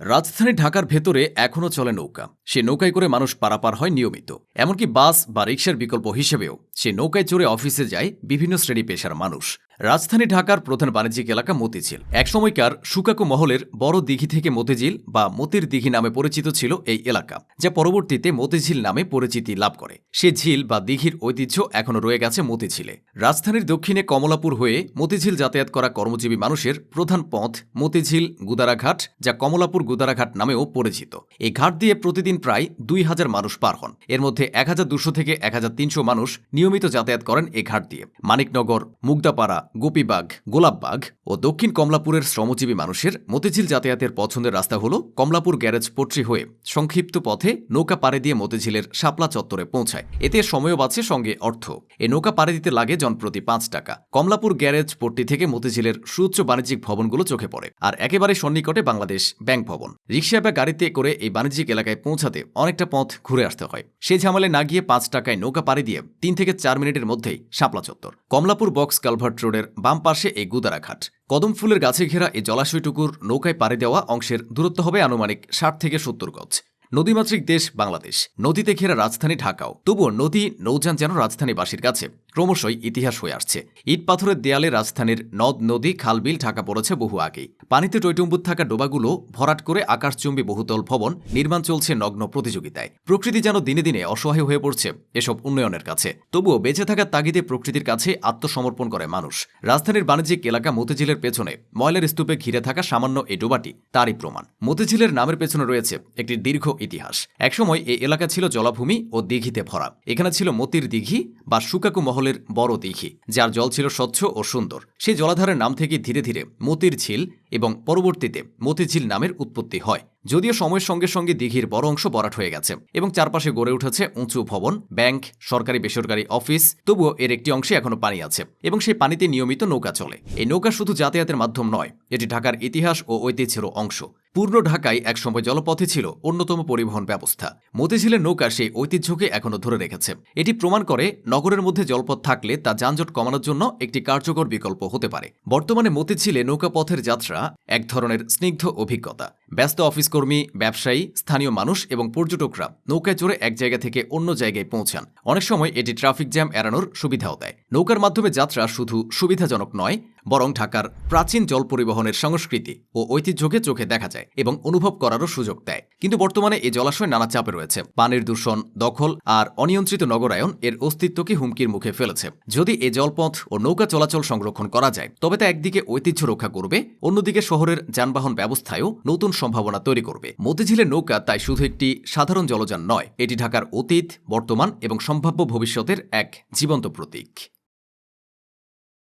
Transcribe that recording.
রাজধানী ঢাকার ভেতরে এখনও চলে নৌকা। সে নৌকায় করে মানুষ পারাপার হয় নিয়মিত। এমনকি বাস বা রিক্সার বিকল্প হিসেবেও সে নৌকায় চড়ে অফিসে যায় বিভিন্ন শ্রেণি পেশার মানুষ। রাজধানী ঢাকার প্রধান বাণিজ্যিক এলাকা মতিঝিল। একসময়কার সুকাকু মহলের বড় দিঘি থেকে মতিঝিল বা মতির দিঘি নামে পরিচিত ছিল এই এলাকা, যা পরবর্তীতে মতিঝিল নামে পরিচিতি লাভ করে। সে ঝিল বা দিঘির ঐতিহ্য এখনও রয়ে গেছে মতিঝিলে। রাজধানীর দক্ষিণে কমলাপুর হয়ে মতিঝিল যাতায়াত করা কর্মজীবী মানুষের প্রধান পথ মতিঝিল গুদারাঘাট, যা কমলাপুর গুদারাঘাট নামেও পরিচিত। এই ঘাট দিয়ে প্রতিদিন প্রায় দুই হাজার মানুষ পার হন। এর মধ্যে এক হাজার দুশো থেকে এক হাজার তিনশো মানুষ নিয়মিত যাতায়াত করেন এই ঘাট দিয়ে। মানিকনগর, মুগদাপাড়া গোপীবাগ গোলাপবাগ ও দক্ষিণ কমলাপুরের শ্রমজীবী মানুষের মতিঝিল যাতায়াতের পছন্দের রাস্তা হল কমলাপুর গ্যারেজ পট্রি হয়ে সংক্ষিপ্ত পথে নৌকা পাড়ে দিয়ে মতিঝিলের শাপলা চত্বরে পৌঁছায়। এতে সময়ও বাঁচে, সঙ্গে অর্থ। এই নৌকা পাড়ে দিতে লাগে জনপ্রতি পাঁচ টাকা। কমলাপুর গ্যারেজ পট্টি থেকে মতিঝিলের সুউচ্চ বাণিজ্যিক ভবনগুলো চোখে পড়ে। আর একেবারে সন্নিকটে বাংলাদেশ ব্যাংক ভবন। রিক্সা বা গাড়িতে করে এই বাণিজ্যিক এলাকায় পৌঁছাতে অনেকটা পথ ঘুরে আসতে হয়। সেই ঝামেলায় না গিয়ে পাঁচ টাকায় নৌকা পাড়ি দিয়ে তিন থেকে চার মিনিটের মধ্যেই শাপলা চত্বর। কমলাপুর বক্স কালভার্ট রোডের বাম পাশে এই গুদারাঘাট কদম ফুলের গাছে ঘেরা এই জলাশয়টুকুর নৌকায় পাড়ি দেওয়া অংশের দূরত্ব হবে আনুমানিক ষাট থেকে সত্তর গজ। নদীমাতৃক দেশ বাংলাদেশ। নদীতে ঘেরা রাজধানী ঢাকাও। তবুও নদী নৌযান যেন রাজধানীবাসীর কাছে। ক্রমশই ইতিহাস হয়ে আসছে। ইট পাথরের দেয়ালে রাজধানীর নদ, নদী, খালবিল ঢাকা পড়েছে বহু আগেই। পানিতে টৈটম্বুত থাকা ডোবাগুলো ভরাট করে আকাশচুম্বী বহুতল ভবন নির্মাণ চলছে নগ্ন প্রতিযোগিতায়। প্রকৃতি যেন দিনে দিনে অসহায় হয়ে পড়ছে এসব উন্নয়নের কাছে। তবুও বেঁচে থাকার তাগিদে প্রকৃতির কাছে আত্মসমর্পণ করে মানুষ। রাজধানীর বাণিজ্যিক এলাকা মতিঝিলের পেছনে ময়লার স্তূপে ঘিরে থাকা সামান্য এই ডোবাটি তারই প্রমাণ। মতিঝিলের নামের পেছনে রয়েছে একটি দীর্ঘ ইতিহাস। একসময় এ এলাকা ছিল জলাভূমি ও দিঘিতে ভরা। এখানে ছিল মতির দিঘি বা সুকাকু মহলের বড় দিঘি, যার জল ছিল স্বচ্ছ ও সুন্দর। সেই জলাধারের নাম থেকে ধীরে ধীরে মতির ঝিল এবং পরবর্তীতে মতিঝিল নামের উৎপত্তি হয়। যদিও সময়ের সঙ্গে সঙ্গে দিঘির বড় অংশ বরাট হয়ে গেছে এবং চারপাশে গড়ে উঠেছে উঁচু ভবন, ব্যাংক, সরকারি বেসরকারি অফিস, তবুও এর একটি অংশে এখনও পানি আছে এবং সেই পানিতে নিয়মিত নৌকা চলে। এই নৌকা শুধু যাতায়াতের মাধ্যম নয়, এটি ঢাকার ইতিহাস ও ঐতিহ্যেরও অংশ। পূর্ণ ঢাকায় একসময় জলপথে ছিল অন্যতম পরিবহন ব্যবস্থা। মতিঝিলের নৌকা সেই ঐতিহ্যকে এখনও ধরে রেখেছে। এটি প্রমাণ করে নগরের মধ্যে জলপথ থাকলে তা যানজট কমানোর জন্য একটি কার্যকর বিকল্প হতে পারে। বর্তমানে মতিঝিলে নৌকা পথের যাত্রা এক ধরনের স্নিগ্ধ অভিজ্ঞতা। ব্যস্ত অফিসকর্মী, ব্যবসায়ী, স্থানীয় মানুষ এবং পর্যটকরা নৌকায় চড়ে এক জায়গা থেকে অন্য জায়গায় পৌঁছান। অনেক সময় এটি ট্রাফিক জ্যাম এড়ানোর সুবিধাও দেয়। নৌকার মাধ্যমে যাত্রা শুধু সুবিধাজনক নয়, বরং ঢাকার প্রাচীন জল পরিবহনের সংস্কৃতি ও ঐতিহ্যকে চোখে দেখা যায় এবং অনুভব করারও সুযোগ দেয়। কিন্তু বর্তমানে এই জলাশয় নানা চাপে রয়েছে। পানির দূষণ, দখল আর অনিয়ন্ত্রিত নগরায়ন এর অস্তিত্বকে হুমকির মুখে ফেলেছে। যদি এ জলপথ ও নৌকা চলাচল সংরক্ষণ করা যায়, তবে তা একদিকে ঐতিহ্য রক্ষা করবে, অন্যদিকে শহরের যানবাহন ব্যবস্থায়ও নতুন সম্ভাবনা তৈরি করবে। মতিঝিলের নৌকা তাই শুধু একটি সাধারণ জলযান নয়, এটি ঢাকার অতীত, বর্তমান এবং সম্ভাব্য ভবিষ্যতের এক জীবন্ত প্রতীক।